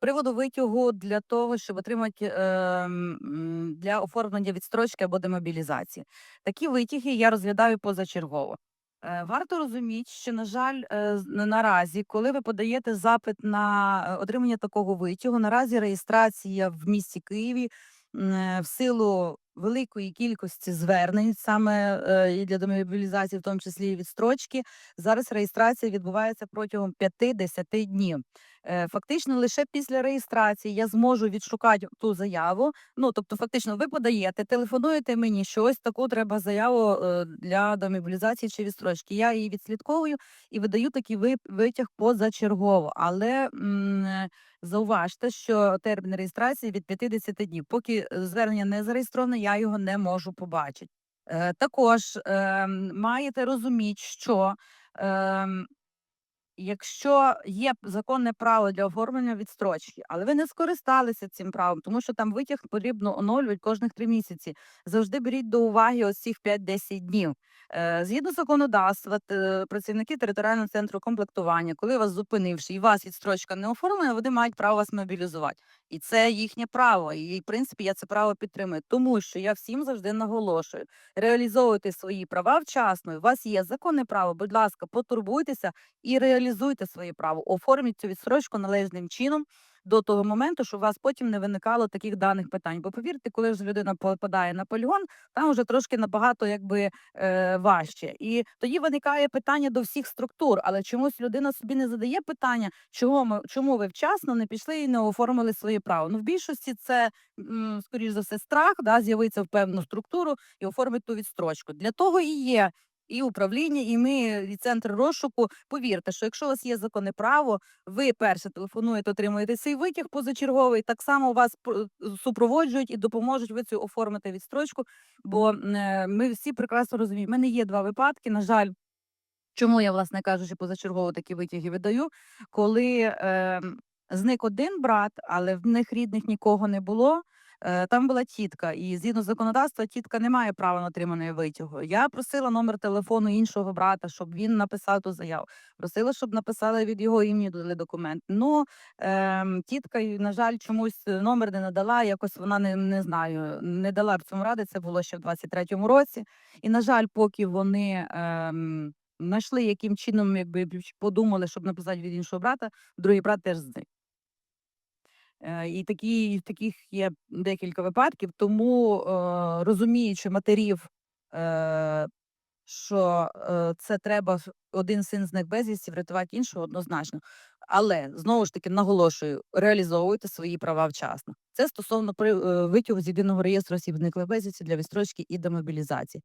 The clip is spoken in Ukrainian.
приводу витягу для того, щоб отримати е, для оформлення відстрочки або демобілізації. Такі витяги я розглядаю позачергово. Е, Варто розуміти, що, на жаль, е, наразі, коли ви подаєте запит на е, отримання такого витягу, наразі реєстрація в місті Києві е, в силу великої кількості звернень, саме е, і для демобілізації, в тому числі і відстрочки, зараз реєстрація відбувається протягом 5-10 днів. Е, Фактично, лише після реєстрації я зможу відшукати ту заяву. Ну, тобто, фактично, ви подаєте, телефонуєте мені, що ось таку треба заяву е, для демобілізації чи відстрочки. Я її відслідковую і видаю такий витяг позачергово. Але м, зауважте, що термін реєстрації від 50 днів. Поки звернення не зареєстроване, я його не можу побачити. Е, Також ем, маєте розуміти, що ем, Якщо є законне право для оформлення відстрочки, але ви не скористалися цим правом, тому що там витяг потрібно оновлювати кожних три місяці. Завжди беріть до уваги ось цих 5-10 днів. Е, Згідно законодавства, працівники територіального центру комплектування, коли вас зупинивши і вас відстрочка не оформлена, вони мають право вас мобілізувати. І це їхнє право. І в принципі я це право підтримую, тому що я всім завжди наголошую: реалізовуйте свої права вчасно. У вас є законне право. Будь ласка, потурбуйтеся і реалізуйте своє право. Оформіть цю відстрочку належним чином до того моменту, щоб у вас потім не виникало таких даних питань. Бо повірте, коли ж людина попадає на полігон, там вже трошки набагато якби е, важче. І тоді виникає питання до всіх структур. Але чомусь людина собі не задає питання, чому ми чому ви вчасно не пішли і не оформили своє право. Ну в більшості це скоріш за все страх, да, з'явитися в певну структуру і оформити ту відстрочку. Для того і є і управління, і ми, і центр розшуку. Повірте, що якщо у вас є законне право, ви перше телефонуєте, отримуєте цей витяг позачерговий. Так само вас супроводжують і допоможуть ви цю оформити відстрочку. Бо е, ми всі прекрасно розуміємо. У мене є два випадки. На жаль, чому я, власне кажучи, позачергово такі витяги видаю, коли е, зник один брат, але в них рідних нікого не було. Е, Там була тітка, і згідно законодавства, тітка не має права на отриманої витягу. Я просила номер телефону іншого брата, щоб він написав ту заяву. Просила, щоб написали від його імені дали документ. Ну ем, тітка, на жаль, чомусь е, номер не надала. Якось вона не, не знаю, не дала в цьому ради. Це було ще в 23-му році. І на жаль, поки вони ем, знайшли, яким чином, якби подумали, щоб написати від іншого брата, другий брат теж зник. Е, І такі, таких є декілька випадків, тому е, розуміючи матерів, е, що це треба один син зник безвісті, врятувати іншого однозначно. Але знову ж таки наголошую, реалізовуйте свої права вчасно. Це стосовно при, витягу з єдиного реєстру осіб зниклих безвісті для відстрочки і демобілізації.